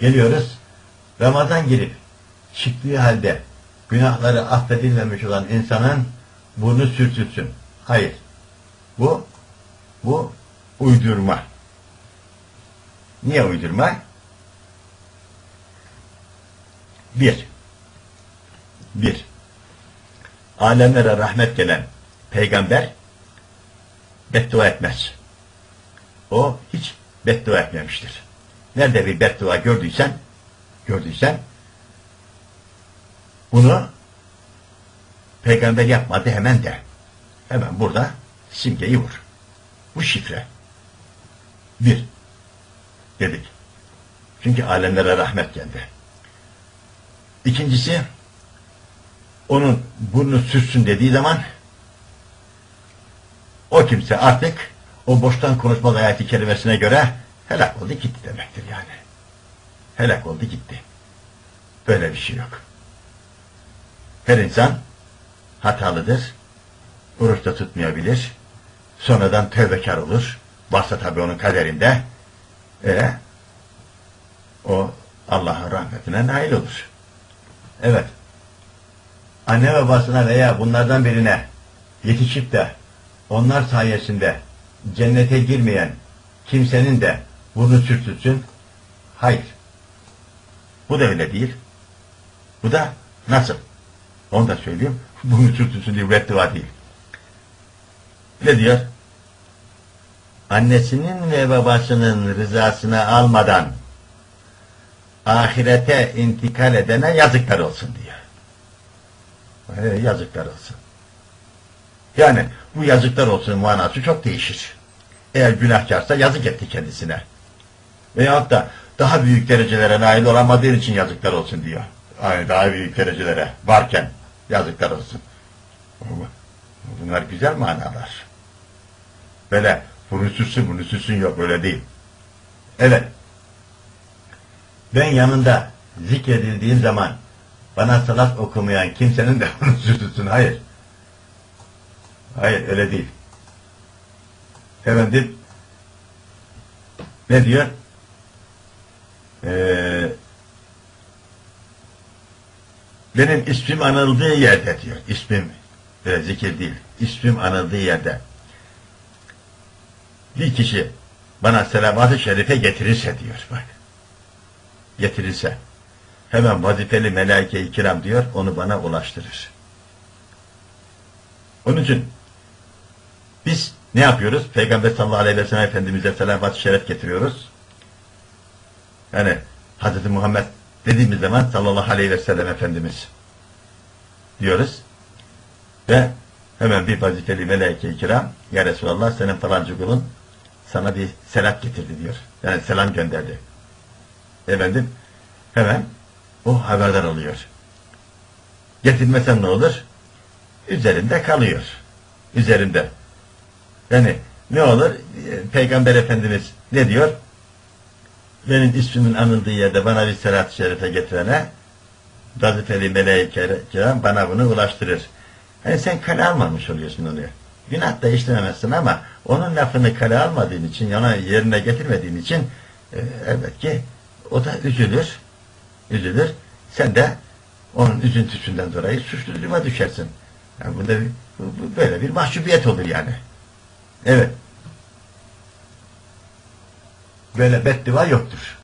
Geliyoruz. Ramazan girip çıktığı halde günahları affedilmemiş olan insanın burnu sürtülsün. Hayır. Bu bu uydurma. Niye uydurma? Bir. Bir. Alemlere rahmet gelen peygamber beddua etmez. O hiç beddua etmemiştir. Nerede bir beddua gördüysen, gördüysen bunu peygamber yapmadı hemen de. Hemen burada simgeyi vur. Bu şifre. Bir. Dedik. Çünkü alemlere rahmet geldi. İkincisi onun burnu sürtsün dediği zaman o kimse artık o boştan konuşma ayeti kelimesine göre helak oldu gitti demektir yani. Helak oldu gitti. Böyle bir şey yok. Her insan hatalıdır. Oruç da tutmayabilir. Sonradan tövbekar olur. Varsa tabii onun kaderinde. E, o Allah'ın rahmetine nail olur. Evet. Anne babasına veya bunlardan birine yetişip de onlar sayesinde cennete girmeyen kimsenin de burnu sürtülsün. Hayır. Bu da öyle değil. Bu da nasıl? Onu da söyleyeyim. Burnu sürtülsün diye beddua değil. Ne diyor? Annesinin ve babasının rızasını almadan ahirete intikal edene yazıklar olsun diyor. Ee, yazıklar olsun. Yani bu yazıklar olsun manası çok değişir. Eğer günahkarsa yazık etti kendisine. Veyahut da daha büyük derecelere nail olamadığı için yazıklar olsun diyor. Yani daha büyük derecelere varken yazıklar olsun. Bunlar güzel manalar. Böyle bunu sürsün bunu sürsün yok öyle değil. Evet. Ben yanında zikredildiğim zaman bana salat okumayan kimsenin de bunu sürsün. Hayır. Hayır öyle değil. Efendim ne diyor? Ee, benim ismim anıldığı yerde diyor. İsmim böyle zikir değil. İsmim anıldığı yerde. Bir kişi bana selavat-ı şerife getirirse diyor bak. Getirirse. Hemen vazifeli melaike-i kiram diyor, onu bana ulaştırır. Onun için biz ne yapıyoruz? Peygamber sallallahu aleyhi ve sellem Efendimiz'e selavat-ı şeref getiriyoruz. Yani Hz. Muhammed dediğimiz zaman sallallahu aleyhi ve sellem Efendimiz diyoruz. Ve hemen bir vazifeli melaike-i kiram Ya Resulallah senin falancı kulun sana bir selam getirdi diyor. Yani selam gönderdi. Efendim hemen o haberdar oluyor. Getirmesen ne olur? Üzerinde kalıyor. Üzerinde. Yani ne olur? Peygamber Efendimiz ne diyor? Benim ismimin anıldığı yerde bana bir selat-ı şerife getirene vazifeli meleği kiram bana bunu ulaştırır. Yani sen kale almamış oluyorsun onu. Günah da işlememezsin ama onun lafını kale almadığın için, yana yerine getirmediğin için e, evet ki o da üzülür. Üzülür. Sen de onun üzüntüsünden dolayı suçlu duruma düşersin. Yani burada bir, böyle bir mahcubiyet olur yani. Evet. Böyle beddua yoktur.